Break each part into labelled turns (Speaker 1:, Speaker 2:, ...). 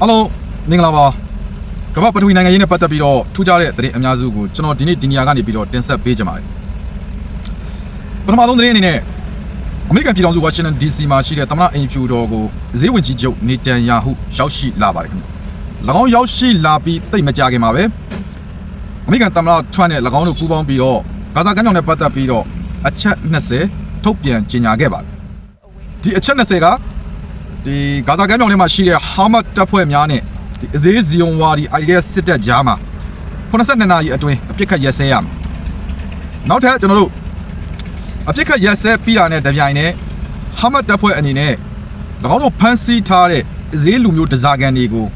Speaker 1: အားလုံးမင်္ဂလာပါကမ္ဘာပထဝီနိုင်ငံရေးနဲ့ပတ်သက်ပြီးတော့ထူးခြားတဲ့သတင်းအများစုကိုကျွန်တော်ဒီနေ့ဒီနေရာကနေပြီးတော့တင်ဆက်ပေးကြပါမယ်ပထမဆုံးသတင်းအနေနဲ့အမေရိကန်ပြည်ထောင်စုဝါရှင်တန် DC မှာရှိတဲ့သမ္မတအိမ်ဖြူတော်ကိုဈေးဝင်ကြီးချုပ်နေတန်ယာဟုရောက်ရှိလာပါတယ်ခင်ဗျ၎င်းရောက်ရှိလာပြီးတိတ်မကြခင်ပါပဲအမေရိကန်သမ္မတထွန်းနဲ့၎င်းတို့ပူးပေါင်းပြီးတော့ဂါဇာကမ်းမြောင်နဲ့ပတ်သက်ပြီးတော့အချက်20ထုတ်ပြန်ကြေညာခဲ့ပါတယ်ဒီအချက်20က ဒီဂါဇာကမ်းမြောင်ထဲမှာရှိတဲ့ဟာမတ်တပ်ဖွဲ့များနဲ့ဒီအဇေးဇီယွန်ဝါဒီ IDF စစ်တပ်ကြားမှာ82နာရီအတွင်းအပြစ်ခတ်ရက်စဲရမယ်။နောက်ထပ်ကျွန်တော်တို့အပြစ်ခတ်ရက်စဲပြီးတာနဲ့တပြိုင်နက်ဟာမတ်တပ်ဖွဲ့အနေနဲ့၎င်းတို့ဖမ်းဆီးထားတဲ့အဇေးလူမျိုးတစားကန်တွေကို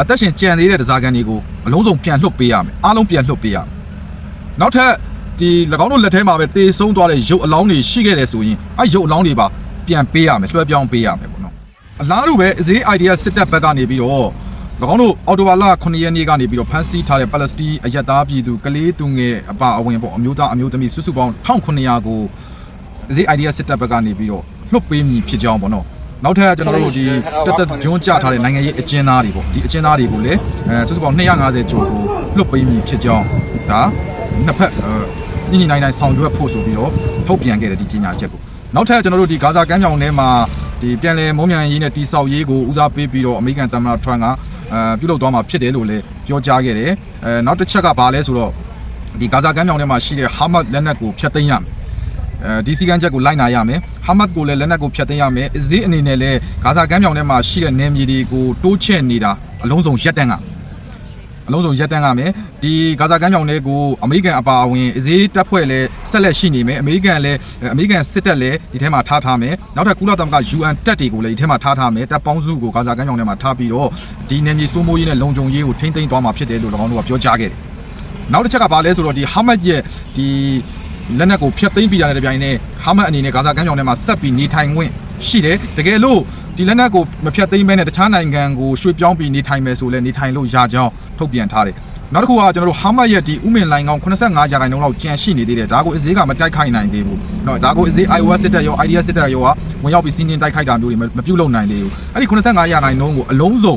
Speaker 1: အသက်ရှင်ကြံသေးတဲ့တစားကန်တွေကိုအလုံးစုံပြန်လွှတ်ပေးရမယ်။အားလုံးပြန်လွှတ်ပေးရမယ်။နောက်ထပ်ဒီ၎င်းတို့လက်ထဲမှာပဲတေဆုံးသွားတဲ့ရုပ်အလောင်းတွေရှိခဲ့တယ်ဆိုရင်အဲရုပ်အလောင်းတွေပါပြန်ပေးရမယ်လွှဲပြောင်းပေးရမယ်ပေါ့နော် အလားတူပဲအဈေး idea စစ်တပ်ဘက်ကနေပြီးတော့၎င်းတို့အော်တိုဘာလ9ရက်နေ့ကနေပြီးတော့ဖမ်းဆီးထားတဲ့ပါလက်စတိုင်းအရက်သားပြည်သူကလေးသူငယ်အပါအဝင်ပေါ့အမျိုးသားအမျိုးသမီးစုစုပေါင်း1900ကိုအဈေး idea စစ်တပ်ဘက်ကနေပြီးတော့လွတ်ပေးမည်ဖြစ်ကြောင်းပေါ့နော်နောက်ထပ်ကျွန်တော်တို့ဒီတက်တက်ဂျွန်းကြထားတဲ့နိုင်ငံရေးအကျဉ်းသားတွေပေါ့ဒီအကျဉ်းသားတွေကိုလည်းအဲစုစုပေါင်း250ကျော်ကိုလွတ်ပေးမည်ဖြစ်ကြောင်းဒါနှစ်ဖက်အဲညှိနှိုင်းနှိုင်းဆောင်ရွက်ဖို့ဆိုပြီးတော့ထုတ်ပြန်ခဲ့တဲ့ဒီကြေညာချက်ကို နောက်ထပ်ကျွန်တော်တို့ဒီဂါဇာကမ်းမြောင်ထဲမှာဒီပြန်လည်မုံမြန်ရေးနဲ့တိဆောက်ရေးကိုဦးစားပေးပြီးတော့အမေရိကန်သမ္မတထရန့်ကအဲပြုလုပ်သွားမှာဖြစ်တယ်လို့လည်းပြောကြားခဲ့တယ်အဲနောက်တစ်ချက်ကဘာလဲဆိုတော့ဒီဂါဇာကမ်းမြောင်ထဲမှာရှိတဲ့ဟာမတ်လက်နက်ကိုဖျက်သိမ်းရမယ်အဲဒီစီကန်းချက်ကိုလိုက်နာရမယ်ဟာမတ်ကိုလည်းလက်နက်ကိုဖျက်သိမ်းရမယ်အဈေးအနေနဲ့လည်းဂါဇာကမ်းမြောင်ထဲမှာရှိတဲ့နယ်မြေတွေကိုတိုးချဲ့နေတာအလုံးစုံရက်တန့်က အလုံးစုံရက်တန်းကမယ်ဒီဂါဇာကမ်းမြောင်တွေကိုအမေရိကန်အပါအဝင်အဈေးတပ်ဖွဲ့လည်းဆက်လက်ရှိနေမယ်အမေရိကန်လည်းအမေရိကန်စစ်တပ်လည်းဒီထဲမှာထားထားမယ်နောက်ထပ်ကုလသမဂ္ဂ UN တပ်တွေကိုလည်းဒီထဲမှာထားထားမယ်တပ်ပေါင်းစုကိုဂါဇာကမ်းမြောင်ထဲမှာထားပြီးတော့ဒီနယ်မြေစိုးမိုးရေးနဲ့လုံခြုံရေးကိုထိမ့်သိမ်းသွားမှာဖြစ်တယ်လို့၎င်းတို့ကပြောကြားခဲ့တယ်နောက်တစ်ချက်ကဘာလဲဆိုတော့ဒီဟာမတ်ရဲ့ဒီလက်နက်ကိုဖျက်သိမ်းပြီးတာနဲ့တပြိုင်နက်ဟာမတ်အနေနဲ့ဂါဇာကမ်းမြောင်ထဲမှာဆက်ပြီးနေထိုင်ခွင့် ရှိတယ်တကယ်လို့ဒီလက်နက်ကိုမဖျက်သိမ်းဘဲနဲ့တခြားနိုင်ငံကိုရွှေ့ပြောင်းပြီးနေထိုင်မယ်ဆိုလဲနေထိုင်လို့ရကြောင်းထုတ်ပြန်ထားတယ်နောက်တစ်ခုကကျွန်တော်တို့ဟာမတ်ရဲ့ဒီဥမင်လိုင်ကောင်85ရာခိုင်နှုန်းလောက်ကျန်ရှိနေသေးတယ်ဒါကိုအဈေးကမတိုက်ခိုက်နိုင်သေးဘူးเนาะဒါကိုအဈေး iOS စစ်တပ်ရော IDS စစ်တပ်ရောကဝင်ရောက်ပြီးစီးနင်းတိုက်ခိုက်တာမျိုးတွေမပြုတ်လုံနိုင်သေးဘူးအဲ့ဒီ85ရာခိုင်နှုန်းကိုအလုံးစုံ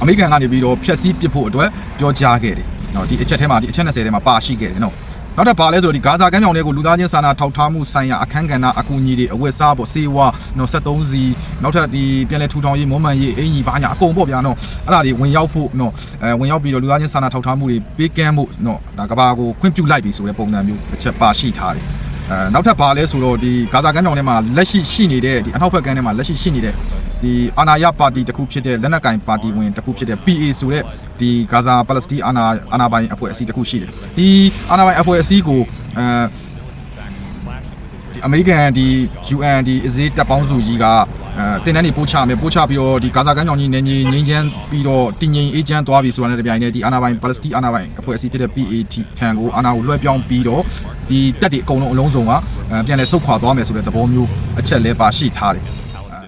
Speaker 1: အမေရိကန်ကနေပြီးတော့ဖျက်ဆီးပစ်ဖို့အတွက်ပြောကြားခဲ့တယ်။နော်ဒီအချက်ထဲမှာဒီအချက်20ထဲမှာပါရှိခဲ့တယ်နော်။ နောက်ထပ်ပါလဲဆိုတော့ဒီဂါဇာကမ်းမြောင်တွေကိုလူသားချင်းစာနာထောက်ထားမှုဆိုင်ရာအခန်းကဏ္ဍအကူအညီတွေအဝတ်စားပေါ့စေဝါနော်73စီနောက်ထပ်ဒီပြန်လဲထူထောင်ရေးမွမ်းမံရေးအင်ကြီးဘာညာအကုန်ပေါ့ဗျာနော်အဲ့ဒါတွေဝင်ရောက်ဖို့နော်အဲဝင်ရောက်ပြီးတော့လူသားချင်းစာနာထောက်ထားမှုတွေပေးကမ်းဖို့နော်ဒါကဘာကိုခွင့်ပြုလိုက်ပြီဆိုတဲ့ပုံစံမျိုးအချက်ပါရှိထားတယ်။ အဲနောက်ထပ်ပါလဲဆိုတော့ဒီဂါဇာကမ်းမြောင်ထဲမှာလက်ရှိရှိနေတဲ့ဒီအနောက်ဘက်ကမ်းထဲမှာလက်ရှိရှိနေတဲ့ဒီအာနာယပါတီတစ်ခုဖြစ်တဲ့လက်နက်ကင်ပါတီဝင်တစ်ခုဖြစ်တဲ့ PA ဆိုတဲ့ဒီဂါဇာပါလက်စတိုင်းအာနာအာနာပိုင်အဖွဲ့အစည်းတစ်ခုရှိတယ်ဒီအာနာပိုင်အဖွဲ့အစည်းကိုအဲဒီအမေရိကန်ဒီ UN ဒီအစည်းတပ်ပေါင်းစုကြီးကအဲ တင်တန်းနေပို့ချမယ်ပို့ချပြီးတော့ဒီဂါဇာကမ်းမြောင်ကြီးနေငင်းငင်းချမ်းပြီးတော့တည်ငြိမ်အေးချမ်းသွားပြီဆိုတာနဲ့တပြိုင်တည်းဒီအာနာပိုင်ပါလက်စတိုင်းအာနာပိုင်အဖွဲ့အစည်းဖြစ်တဲ့ PAT ထံကိုအာနာကိုလွှဲပြောင်းပြီးတော့ဒီတပ်တွေအကုန်လုံးအလုံးစုံကအဲပြန်လဲဆုတ်ခွာသွားမယ်ဆိုတဲ့သဘောမျိုးအချက်လဲပါရှိထားတယ်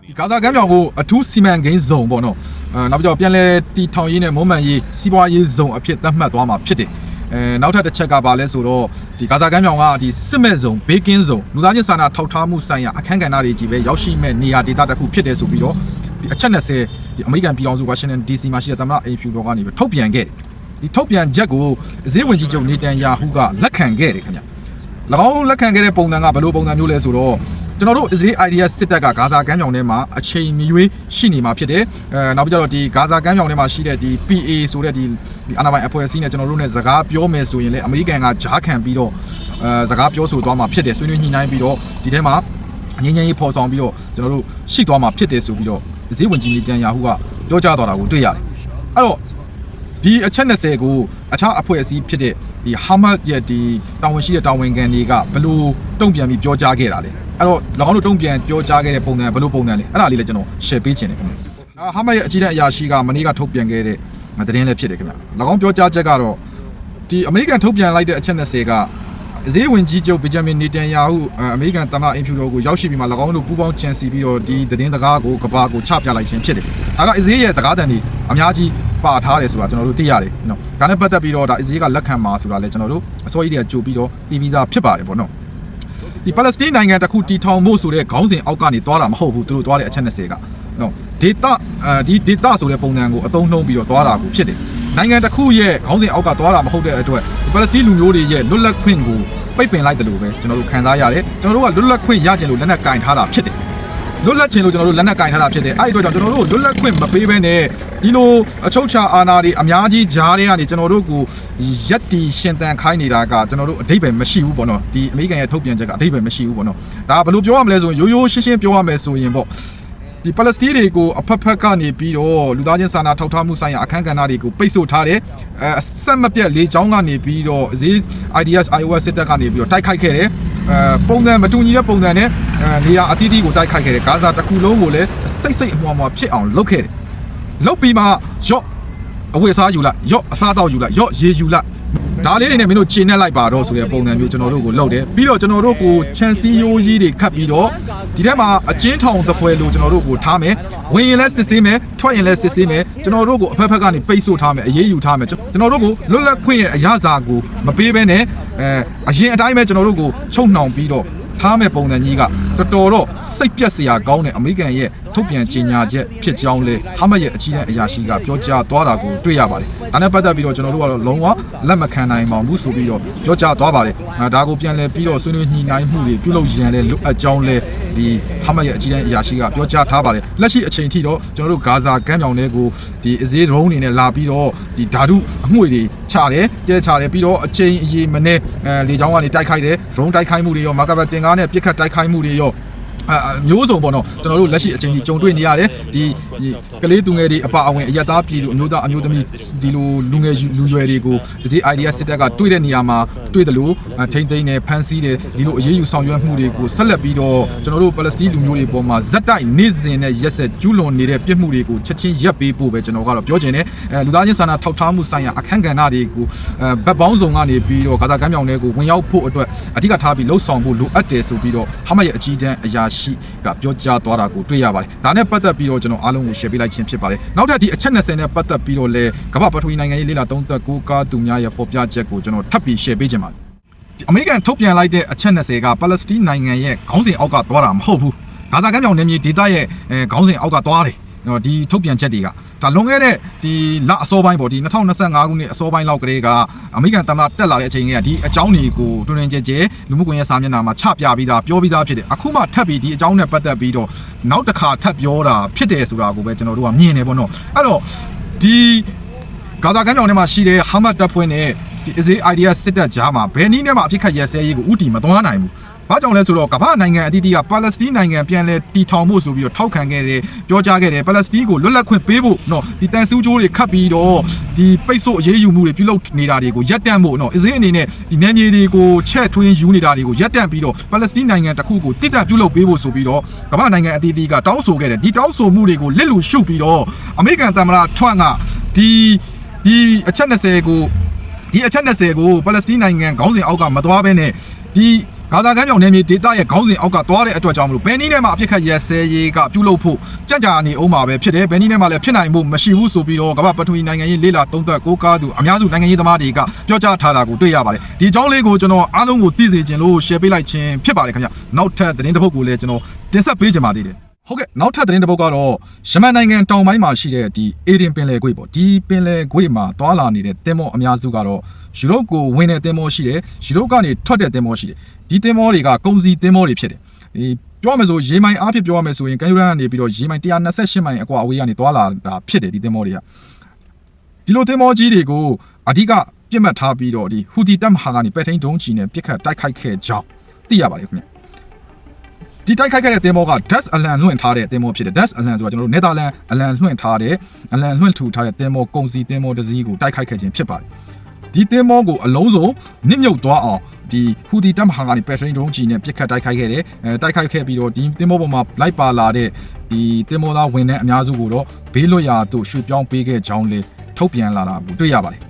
Speaker 1: ဒီဂါဇာကမ်းမြောင်ကိုအထူးစီမံကိန်းဇုံပေါ့နော်အဲနောက်ပြီးတော့ပြန်လဲတီထောင်ရေးနဲ့မုံမှန်ရေးစီးပွားရေးဇုံအဖြစ်သတ်မှတ်သွားမှာဖြစ်တယ် အဲနောက်ထပ်တစ်ချက်ကပါလဲဆိုတော့ဒီဂါဇာကမ်းမြောင်ကဒီစစ်မဲ့ဇုံဘေးကင်းဇုံလူသားချင်းစာနာထောက်ထားမှုဆိုင်ရာအခန်းကဏ္ဍတွေကြီးပဲရောက်ရှိမဲ့နေရာဒေသတစ်ခုဖြစ်တယ်ဆိုပြီးတော့ဒီအချက်20ဒီအမေရိကန်ပြည်ထောင်စုဝါရှင်တန် DC မှာရှိတဲ့သမ္မတအိမ်ဖြူတော်ကနေပြီးထုတ်ပြန်ခဲ့တယ်ဒီထုတ်ပြန်ချက်ကိုအစည်းဝင်ကြီးချုပ်နေတန်ယာဟုကလက်ခံခဲ့တယ်ခင်ဗျ၎င်းလက်ခံခဲ့တဲ့ပုံစံကဘယ်လိုပုံစံမျိုးလဲဆိုတော့ ကျွန်တော်တို့အစည်း idea စစ်တပ်ကဂါဇာကမ်းမြောင်ထဲမှာအချိန်မီရွေးရှိနေမှာဖြစ်တယ်အဲနောက်ပြီးတော့ဒီဂါဇာကမ်းမြောင်ထဲမှာရှိတဲ့ဒီ PA ဆိုတဲ့ဒီဒီအာနာပိုင်အဖွဲ့အစည်းနဲ့ကျွန်တော်တို့ ਨੇ စကားပြောမယ်ဆိုရင်လည်းအမေရိကန်ကဂျားခံပြီးတော့အဲစကားပြောဆိုသွားမှာဖြစ်တယ်ဆွေးနွေးညှိနှိုင်းပြီးတော့ဒီထဲမှာငင်းငင်းရေးပေါ်ဆောင်ပြီးတော့ကျွန်တော်တို့ရှိသွားမှာဖြစ်တယ်ဆိုပြီးတော့ဈေးဝင်ကြီးနေတန်ယာဟုကပြောကြားသွားတာကိုတွေ့ရတယ်အဲ့တော့ဒီအချက်20ကိုအခြားအဖွဲ့အစည်းဖြစ်တဲ့ ဒီဟာမတ်ရဲ့ဒီတာဝန်ရှိတဲ့တာဝန်ခံတွေကဘယ်လိုတုံ့ပြန်ပြီးပြောကြားခဲ့တာလဲအဲ့တော့၎င်းတို့တုံ့ပြန်ပြောကြားခဲ့တဲ့ပုံစံဘယ်လိုပုံစံလဲအဲ့ဒါလေးလည်းကျွန်တော် share ပေးချင်တယ်ခင်ဗျာဟာမတ်ရဲ့အကြီးတဲ့အရာရှိကမနေ့ကထုတ်ပြန်ခဲ့တဲ့သတင်းလည်းဖြစ်တယ်ခင်ဗျာ၎င်းပြောကြားချက်ကတော့ဒီအမေရိကန်ထုတ်ပြန်လိုက်တဲ့အချက်20ကဈေးဝင်ကြီးချုပ်ဗီဂျမင်နေတန်ယာဟုအမေရိကန်သမ္မတအင်ဖြူတော်ကိုရောက်ရှိပြီးမှ၎င်းတို့ပူးပေါင်းကြံစီပြီးတော့ဒီသတင်းစကားကိုကဘာကိုချပြလိုက်ခြင်းဖြစ်တယ်။ဒါကဈေးရဲ့စကားတန်တွေအများကြီး ပါထားတယ်ဆိုတာကျွန်တော်တို့သိရတယ်နော်။ဒါနဲ့ပတ်သက်ပြီးတော့ဒါဈေးကလက်ခံမှာဆိုတာလည်းကျွန်တော်တို့အစိုးရတွေကကြိုပြီးတော့တီးပြီးသားဖြစ်ပါတယ်ပေါ့နော်။ဒီပါလက်စတိုင်းနိုင်ငံတစ်ခုတည်ထောင်ဖို့ဆိုတဲ့ခေါင်းစဉ်အောက်ကနေသွားတာမဟုတ်ဘူးသူတို့သွားတဲ့အချက်20ကနော် data အဲဒီ data ဆိုတဲ့ပုံစံကိုအသုံးနှုန်းပြီးတော့သွားတာကိုဖြစ်တယ်နိုင်ငံတစ်ခုရဲ့ခေါင်းစဉ်အောက်ကသွားတာမဟုတ်တဲ့အတွက်ဒီပါလက်စတိုင်းလူမျိုးတွေရဲ့လွတ်လပ်ခွင့်ကိုပိတ်ပင်လိုက်တယ်လို့ပဲကျွန်တော်တို့ခံစားရတယ်ကျွန်တော်တို့ကလွတ်လပ်ခွင့်ရကြင်လို့လက်နက်ကင်ထားတာဖြစ်တယ် လွတ်လပ်ခြင်းလို့ကျွန်တော်တို့လက်နက်ကင်ထားတာဖြစ်တယ်အဲ့ဒီအတွက်ကြောင့်ကျွန်တော်တို့လွတ်လပ်ခွင့်မပေးဘဲနဲ့ဒီလိုအချုပ်ချာအာဏာတွေအများကြီးကြားထဲကနေကျွန်တော်တို့ကိုရက်တီရှင်တန်ခိုင်းနေတာကကျွန်တော်တို့အတိတ်ပဲမရှိဘူးပေါ့နော်ဒီအမေရိကန်ရဲ့ထုတ်ပြန်ချက်ကအတိတ်ပဲမရှိဘူးပေါ့နော်ဒါကဘယ်လိုပြောရမလဲဆိုရင်ရိုးရိုးရှင်းရှင်းပြောရမယ်ဆိုရင်ပေါ့ ဒီပါလက်စတိုင်းတွေကိုအဖက်ဖက်ကနေပြီးတော့လူသားချင်းစာနာထောက်ထားမှုဆိုင်ရာအခမ်းကဏ္ဍတွေကိုပိတ်ဆို့ထားတယ်အဲအဆက်မပြတ်လေးချောင်းကနေပြီးတော့ဈေး IDS iOS စစ်တပ်ကနေပြီးတော့တိုက်ခိုက်ခဲ့တယ်အဲပုံစံမတူညီတဲ့ပုံစံနဲ့အဲနေရာအသီးသီးကိုတိုက်ခိုက်ခဲ့တယ်ဂါဇာတစ်ခုလုံးကိုလည်းစိတ်စိတ်အမွှားမွှားဖြစ်အောင်လုပ်ခဲ့တယ်လုပ်ပြီးမှရော့ အဝတ်အစားယူလိုက်ရော့အစားတော့ယူလိုက်ရော့ရေယူလိုက်ဒါလေးတွေနဲ့မင်းတို့ခြေနဲ့လိုက်ပါတော့ဆိုတဲ့ပုံစံမျိုးကျွန်တော်တို့ကိုလုပ်တယ်ပြီးတော့ကျွန်တော်တို့ကိုချန်စီယိုကြီးတွေခတ်ပြီးတော့ဒီထဲမှာအချင်းထောင်တစ်ပွဲလို့ကျွန်တော်တို့ကိုထားမယ်ဝင်ရင်လည်းစစ်ဆေးမယ်ထွက်ရင်လည်းစစ်ဆေးမယ်ကျွန်တော်တို့ကိုအဖက်ဖက်ကနေပိတ်ဆို့ထားမယ်အရေးယူထားမယ်ကျွန်တော်တို့ကိုလွတ်လပ်ခွင့်ရဲ့အရသာကိုမပေးဘဲနဲ့အဲအရင်အတိုင်းပဲကျွန်တော်တို့ကိုချုပ်နှောင်ပြီးတော့ထားမဲ့ပုံစံကြီးကတော်တော်တော့စိတ်ပြက်စရာကောင်းတဲ့အမေရိကန်ရဲ့ထုတ်ပြန်ကြေညာချက်ဖြစ်ကြောင်းလေဟာမတ်ရဲ့အကြီးအကဲအရာရှိကပြောကြားသွားတာကိုတွေ့ရပါတယ်။ဒါနဲ့ပတ်သက်ပြီးတော့ကျွန်တော်တို့ကတော့လုံးဝလက်မခံနိုင်ပါဘူးဆိုပြီးတော့ပြောကြားသွားပါတယ်။အဲဒါကိုပြန်လည်ပြီးတော့ဆွေးနွေးညှိနှိုင်းမှုတွေပြုလုပ်ရန်လဲလိုအပ်ကြောင်းလဲဒီဟာမတ်ရဲ့အကြီးအကဲအရာရှိကပြောကြားထားပါတယ်။လက်ရှိအချိန်ထိတော့ကျွန်တော်တို့ဂါဇာကမ်းမြောင်တွေကိုဒီအစည်းဒရုန်းတွေနဲ့လာပြီးတော့ဒီဓာတုအမှုတွေချတယ်တဲချတယ်ပြီးတော့အချိန်အရေးမနဲ့အဲလေချောင်းကနေတိုက်ခိုက်တယ်ဒရုန်းတိုက်ခိုက်မှုတွေရောမာကဘတ်တင်ကားနဲ့ပြစ်ခတ်တိုက်ခိုက်မှုတွေရော အမျိုးစုံပေါ့နော်ကျွန်တော်တို့လက်ရှိအချိန်ကြီးကြုံတွေ့နေရတယ်ဒီကလေးသူငယ်တွေအပါအဝင်အရသားပြည်သူအမျိုးသားအမျိုးသမီးဒီလိုလူငယ်လူရွယ်တွေကိုဒီ idea စစ်တပ်ကတွေ့တဲ့နေရာမှာတွေ့တယ်လို့ထိမ့်သိမ်းတယ်ဖမ်းဆီးတယ်ဒီလိုအရေးယူဆောင်ရွက်မှုတွေကိုဆက်လက်ပြီးတော့ကျွန်တော်တို့ပါလက်စတိုင်းလူမျိုးတွေပေါ်မှာဇက်တိုက်နေစဉ်နဲ့ရက်ဆက်ကျူးလွန်နေတဲ့ပြစ်မှုတွေကိုချက်ချင်းရပ်ပေးဖို့ပဲကျွန်တော်ကတော့ပြောချင်တယ်အဲလူသားချင်းစာနာထောက်ထားမှုဆိုင်ရာအခမ်းကဏ္ဍတွေကိုအဲဘက်ပေါင်းစုံကနေပြီးတော့ဂါဇာကမ်းမြောင်တွေကိုဝင်ရောက်ဖို့အတွက်အဓိကထားပြီးလှုပ်ဆောင်ဖို့လိုအပ်တယ်ဆိုပြီးတော့ဟာမတ်ရဲ့အကြီးတန်းအရာရှိကပြောကြားသွားတာကိုတွေ့ရပါတယ်ဒါနဲ့ပတ်သက်ပြီးတော့ကျွန်တော်အားလုံးကို share ပေးလိုက်ခြင်းဖြစ်ပါတယ်နောက်ထပ်ဒီအချက်20နဲ့ပတ်သက်ပြီးတော့လဲကမ္ဘာပထဝီနိုင်ငံရေးလေ့လာသုံးသပ်ကိုကားသူများရဲ့ပေါ်ပြချက်ကိုကျွန်တော်ထပ်ပြီး share ပေးခြင်းပါတယ်အမေရိကန်ထုတ်ပြန်လိုက်တဲ့အချက်20ကပါလက်စတိုင်းနိုင်ငံရဲ့ခေါင်းစဉ်အောက်ကသွားတာမဟုတ်ဘူးဂါဇာကမ်းမြောင်နယ်မြေဒေသရဲ့အဲခေါင်းစဉ်အောက်ကသွားတယ် နော်ဒီထုတ်ပြန်ချက်တွေကဒါလွန်ခဲ့တဲ့ဒီလအစောပိုင်းပေါ့ဒီ2025ခုနှစ်အစောပိုင်းလောက်ကလေးကအမေရိကန်သမ္မတတက်လာတဲ့အချိန်ကဒီအကြောင်းတွေကိုတွင်တွင်ကြဲကြဲလူမှုကွန်ရက်စာမျက်နှာမှာချပြပြီးသားပြောပြီးသားဖြစ်တယ်အခုမှထပ်ပြီးဒီအကြောင်းနဲ့ပတ်သက်ပြီးတော့နောက်တစ်ခါထပ်ပြောတာဖြစ်တယ်ဆိုတာကိုပဲကျွန်တော်တို့ကမြင်နေပေါ့နော်အဲ့တော့ဒီဂါဇာကမ်းမြောင်ထဲမှာရှိတဲ့ဟာမတ်တပ်ဖွဲ့နဲ့ဒီအစေး idea စစ်တပ်ကြားမှာဘယ်နည်းနဲ့မှအဖြစ်ခတ်ရဲဆဲရေးကိုဥတီမသွားနိုင်ဘူး ဘာကြောင့်လဲဆိုတော့ကမ္ဘာနိုင်ငံအသီးသီးကပါလက်စတိုင်းနိုင်ငံပြန်လဲတီထောင်ဖို့ဆိုပြီးတော့ထောက်ခံခဲ့တယ်ပြောကြားခဲ့တယ်ပါလက်စတိုင်းကိုလွတ်လပ်ခွင့်ပေးဖို့နော်ဒီတန်ဆူးကြိုးတွေခတ်ပြီးတော့ဒီပိတ်ဆို့အရေးယူမှုတွေပြုလုပ်နေတာတွေကိုရပ်တန့်ဖို့နော်အစ္စရေးအနေနဲ့ဒီနယ်မြေတွေကိုချက်ထွင်းယူနေတာတွေကိုရပ်တန့်ပြီးတော့ပါလက်စတိုင်းနိုင်ငံတစ်ခုကိုတည်တံ့ပြုလုပ်ပေးဖို့ဆိုပြီးတော့ကမ္ဘာနိုင်ငံအသီးသီးကတောင်းဆိုခဲ့တယ်ဒီတောင်းဆိုမှုတွေကိုလစ်လူရှုပြီးတော့အမေရိကန်သမ္မတထွန်းကဒီဒီအချက်20ကိုဒီအချက်20ကိုပါလက်စတိုင်းနိုင်ငံခေါင်းစဉ်အောက်ကမသွားဘဲနဲ့ဒီ ဂါဇာကမ်းမြောင်နယ်မြေဒေသရဲ့ခေါင်းစဉ်အောက်ကသွားတဲ့အတွက်ကြောင့်မလို့ဘယ်နည်းနဲ့မှအပြစ်ခတ်ရဲဆဲရေးကပြုလုပ်ဖို့ကြံ့ကြာနေအောင်ပါပဲဖြစ်တယ်ဘယ်နည်းနဲ့မှလည်းဖြစ်နိုင်မှုမရှိဘူးဆိုပြီးတော့ကမ္ဘာပထဝီနိုင်ငံရေးလေးလာသုံးသပ်ကိုကားသူအများစုနိုင်ငံရေးသမားတွေကပြောကြားထားတာကိုတွေ့ရပါတယ်ဒီအကြောင်းလေးကိုကျွန်တော်အားလုံးကိုသိစေချင်လို့ share ပေးလိုက်ခြင်းဖြစ်ပါတယ်ခင်ဗျနောက်ထပ်သတင်းတစ်ပုဒ်ကိုလည်းကျွန်တော်တင်ဆက်ပေးချင်ပါသေးတယ်ဟုတ်ကဲ့နောက်ထပ်သတင်းတစ်ပုဒ်ကတော့ယမန်နိုင်ငံတောင်ပိုင်းမှာရှိတဲ့ဒီအေဒင်ပင်လယ်ကွေ့ပေါ့ဒီပင်လယ်ကွေ့မှာတွာလာနေတဲ့တင်မောအများစုကတော့ယူရိုပကိုဝင်တဲ့တင်မောရှိတယ်ယူရိုပကနေထွက်တဲ့တင်မောရှိတယ် ဒီတင်မောတွေကကုန်စည်တင်မောတွေဖြစ်တယ်ဒီပြောမယ်ဆိုရေမိုင်အားဖြင့်ပြောရမယ်ဆိုရင်ကန်ယူရန်ကနေပြီးတော့ရေမိုင်128မိုင်အကွာအဝေးကနေတွာလာတာဖြစ်တယ်ဒီတင်မောတွေကဒီလိုတင်မောကြီးတွေကိုအဓိကပြစ်မှတ်ထားပြီးတော့ဒီဟူတီတပ်မဟာကနေပဲ့ထိန်ဒုံးချီနဲ့ပြစ်ခတ်တိုက်ခိုက်ခဲ့ကြောင်းသိရပါတယ်ခင်ဗျဒီတိုက်ခိုက်ခဲ့တဲ့သင်္ဘောက Das အလံလွှင့်ထားတဲ့သင်္ဘောဖြစ်တယ် Das အလံဆိုတာကျွန်တော်တို့ Netherlands အလံလွှင့်ထားတဲ့အလံလွှင့်ထူထားတဲ့သင်္ဘောကုန်စည်သင်္ဘောတစ်စီးကိုတိုက်ခိုက်ခဲ့ခြင်းဖြစ်ပါတယ် ဒီသင်္ဘောကိုအလုံးစုံနစ်မြုပ်သွားအောင်ဒီဟူဒီတပ်မဟာကနေပက်ထရင်းဒုံးကြီးနဲ့ပြစ်ခတ်တိုက်ခိုက်ခဲ့တယ်အဲတိုက်ခိုက်ခဲ့ပြီးတော့ဒီသင်္ဘောပေါ်မှာလိုက်ပါလာတဲ့ဒီသင်္ဘောသားဝင်တဲ့အများစုကိုတော့ဘေးလွတ်ရာသို့ရွှေ့ပြောင်းပေးခဲ့ကြောင်းလေထုတ်ပြန်လာတာကိုတွေ့ရပါတယ်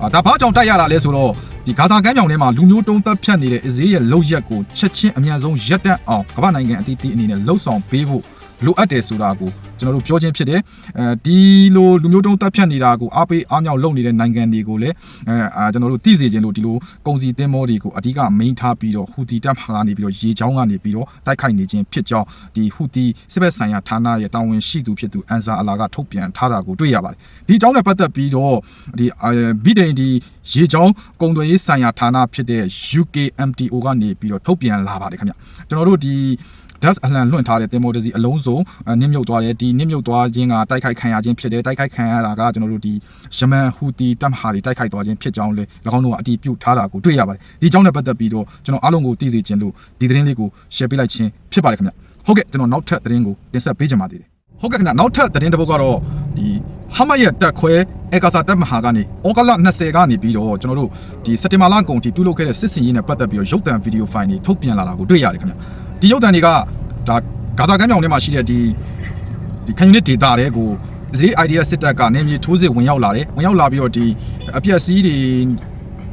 Speaker 1: အာဒါဘာကြောင့်တိုက်ရတာလဲဆိုတော့ဒီဂါဇာကမ်းမြောင်ထဲမှာလူမျိုးတုံးသက်ဖြတ်နေတဲ့အစ္စရေးရဲ့လုံရက်ကိုချက်ချင်းအမြန်ဆုံးရပ်တန့်အောင်ကမ္ဘာနိုင်ငံအသီးသီးအနေနဲ့လှုံ့ဆော်ပေးဖို့ လိုအပ်တယ်ဆိုတာကိုကျွန်တော်တို့ပြောချင်းဖြစ်တယ်အဲဒီလိုလူမျိုးတုံးတပ်ဖြတ်နေတာကိုအားပေးအားမြောက်လုပ်နေတဲ့နိုင်ငံတွေကိုလည်းအဲအာကျွန်တော်တို့သိစေခြင်းလို့ဒီလိုကုန်စည်တင်မောတွေကိုအဓိက main ထားပြီးတော့ဟူတီတပ်မှာကနေပြီးတော့ရေချောင်းကနေပြီးတော့တိုက်ခိုက်နေခြင်းဖြစ်ကြောင်းဒီဟူတီစစ်ဘက်ဆိုင်ရာဌာနရဲ့တာဝန်ရှိသူဖြစ်သူအန်ဆာအလာကထုတ်ပြန်ထားတာကိုတွေ့ရပါတယ်ဒီအကြောင်းနဲ့ပတ်သက်ပြီးတော့ဒီဗီဒိန်ဒီရေချောင်းကုန်သွယ်ရေးဆိုင်ရာဌာနဖြစ်တဲ့ UKMTO ကနေပြီးတော့ထုတ်ပြန်လာပါတယ်ခင်ဗျကျွန်တော်တို့ဒီ das အလံလွှင့်ထားတဲ့တင်မိုတစီအလုံးစုံနစ်မြုပ်သွားတယ်ဒီနစ်မြုပ်သွားခြင်းကတိုက်ခိုက်ခံရခြင်းဖြစ်တယ်တိုက်ခိုက်ခံရတာကကျွန်တော်တို့ဒီယမန်ဟူတီတပ်မဟာတွေတိုက်ခိုက်သွားခြင်းဖြစ်ကြောင်းလေ၎င်းတို့ကအတီးပြုတ်ထားတာကိုတွေ့ရပါတယ်ဒီအကြောင်းနဲ့ပတ်သက်ပြီးတော့ကျွန်တော်အားလုံးကိုသိစေခြင်းလို့ဒီသတင်းလေးကို share ပေးလိုက်ခြင်းဖြစ်ပါတယ်ခင်ဗျဟုတ်ကဲ့ကျွန်တော်နောက်ထပ်သတင်းကိုတင်ဆက်ပေးချင်ပါသေးတယ်ဟုတ်ကဲ့ခင်ဗျနောက်ထပ်သတင်းတစ်ပုဒ်ကတော့ဒီဟာမတ်ရဲ့တက်ခွဲအေကာစာတက်မဟာကနေဩဂလ20ကနေပြီးတော့ကျွန်တော်တို့ဒီစက်တင်ဘာလကုန်ထိပြုလုပ်ခဲ့တဲ့စစ်စင်ရေးနဲ့ပတ်သက်ပြီးတော့ရုပ်သံဗီဒီယိုဖိုင်တွေထုတ်ပြန်လာတာကိုတွေ့ရတယ်ခင်ဗျ ဒီရုပ်သံတွေကဒါဂါဇာကမ်းမြောင်ထဲမှာရှိတဲ့ဒီဒီခံယူတဲ့ဒေတာတွေကိုဈေး idea စစ်တပ်ကနေမြေထိုးစစ်ဝင်ရောက်လာတယ်ဝင်ရောက်လာပြီးတော့ဒီအပြက်စီးတွေ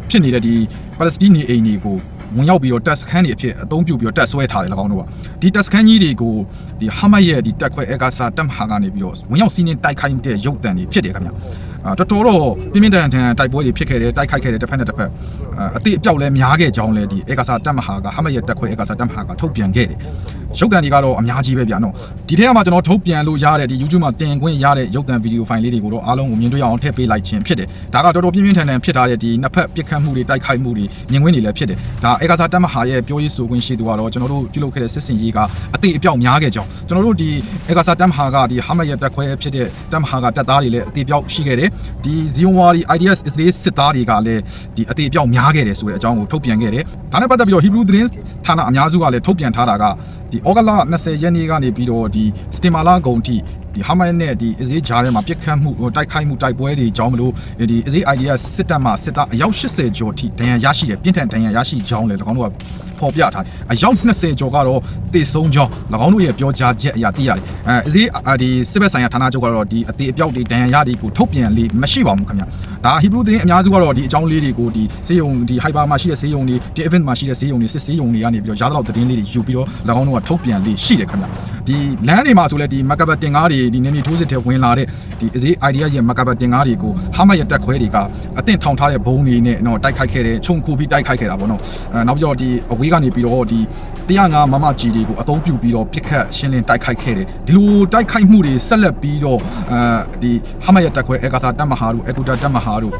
Speaker 1: ဖြစ်နေတဲ့ဒီပါလက်စတိုင်းနေအိမ်တွေကိုဝင်ရောက်ပြီးတော့တက်စခန်းတွေအဖြစ်အသုံးပြုပြီးတော့တက်ဆွဲထားတယ်၎င်းတို့ကဒီတက်စခန်းကြီးတွေကိုဒီဟာမတ်ရဲ့ဒီတက်ခွဲအေကာစာတက်မဟာကနေပြီးတော့ဝင်ရောက်စီးနှင်းတိုက်ခိုက်တဲ့ရုပ်တံတွေဖြစ်တယ်ခင်ဗျအာ တော်တော်တော့ပြင်းပြင်းထန်ထန်တိုက်ပွဲတွေဖြစ်ခဲ့တယ်တိုက်ခိုက်ခဲ့တယ်တစ်ဖက်နဲ့တစ်ဖက်အာအတိအပြောက်လဲများခဲ့ကြောင်းလဲဒီအေကာစာတက်မဟာကဟာမတ်ရဲ့တက်ခွဲအေကာစာတက်မဟာကထုတ်ပြန်ခဲ့တယ်ရုပ်တံတွေကတော့အများကြီးပဲဗျာနော်ဒီထဲမှာကျွန်တော်ထုတ်ပြန်လို့ရတဲ့ဒီ YouTube မှာတင်ခွင့်ရတဲ့ရုပ်တံဗီဒီယိုဖိုင်လေးတွေကိုတော့အားလုံးကိုမြင်တွေ့ရအောင်ထည့်ပေးလိုက်ခြင်းဖြစ်တယ်ဒါကတော်တော်ပြင်းပြင်းထန်ထန်ဖြစ်ထားတဲ့ဒီနှစ်ဖက်ပြစ်ခတ်မှုတွေတိုက်ခိုက်မှုတွေမြင်ကွင်းတွေလည်းဖြစ်တယ်ဒါအေကာစာတက်မဟာရဲ့ပြောရေးဆိုခွင့်ရှိသူကတော့ကျွန်တော်တို့ပြုလုပ်ခဲ့တဲ့စစ်စင်ရေးကအတိအပြောက်များခဲ့ကြောင်းကျွန်တော်တို့ဒီအေကာစာတက်မဟာကဒီဟာမတ်ရဲ့တက်ခွဲဖြစ်တဲ့တက်မဟာကတက်သားတွေလည်းအတိအပြောက်ရှိခဲ့တယ်ဒီဇီယွန်ဝါဒီ IDS Israel စစ်သားတွေကလည်းဒီအတိအပြောက်များခဲ့တယ်ဆိုတဲ့အကြောင်းကိုထုတ်ပြန်ခဲ့တယ်ဒါနဲ့ပတ်သက်ပြီးတော့ Hebrew သတင်းဌာနအများစုကလည်းထုတ်ပြန်ထားတာကဒီဩဂလ20ရက်နေ့ကနေပြီးတော့ဒီစတင်မာလာဂုံထိ ဒီဟာမတ်နဲ့ဒီအစည်းဂျားထဲမှာပြစ်ခတ်မှုတိုက်ခိုက်မှုတိုက်ပွဲတွေကြောင်းမလို့ဒီအစည်း idea စစ်တပ်မှစစ်သားအယောက်80ကျော်ထိဒဏ်ရာရရှိတယ်ပြင်းထန်ဒဏ်ရာရရှိကြောင်းလေ၎င်းတို့ကဖော်ပြထားတယ်အယောက်20ကျော်ကတော့တေဆုံးကြောင်း၎င်းတို့ရဲ့ပြောကြားချက်အရာသိရတယ်အဲအစည်းဒီစစ်ဘက်ဆိုင်ရာဌာနချုပ်ကတော့ဒီအသေးအပြောက်တွေဒဏ်ရာရတွေကိုထုတ်ပြန်လေးမရှိပါဘူးခင်ဗျ ဒါဟီဘရူသတင်းအများစုကတော့ဒီအကြောင်းလေးတွေကိုဒီစေယုံဒီဟိုက်ပါမှာရှိတဲ့စေယုံတွေဒီ event မှာရှိတဲ့စေယုံတွေစစ်စေယုံတွေကနေပြီးတော့ရားတော့သတင်းလေးတွေယူပြီးတော့၎င်းတို့ကထုတ်ပြန်လေးရှိတယ်ခင်ဗျဒီလမ်းတွေမှာဆိုလဲဒီမကဘတ်တင်ကားတွေဒီနေမြေထိုးစစ်တွေဝင်လာတဲ့ဒီအစည်း idea ရဲ့မကဘတ်တင်ကားတွေကိုဟာမတ်ရဲ့တက်ခွဲတွေကအသင့်ထောင်ထားတဲ့ဘုံတွေနဲ့တော့တိုက်ခိုက်ခဲ့တယ်ခြုံခုပြီးတိုက်ခိုက်ခဲ့တာပေါ့နော်အဲနောက်ပြီးတော့ဒီအဝေးကနေပြီးတော့ဒီ105မမကြီးတွေကိုအသုံးပြုပြီးတော့ပြစ်ခတ်ရှင်းလင်းတိုက်ခိုက်ခဲ့တယ်ဒီလိုတိုက်ခိုက်မှုတွေဆက်လက်ပြီးတော့အဲဒီဟာမတ်ရဲ့တက်ခွဲအေကာစာတက်မဟာတို့အကူတာတက်မဟာတို့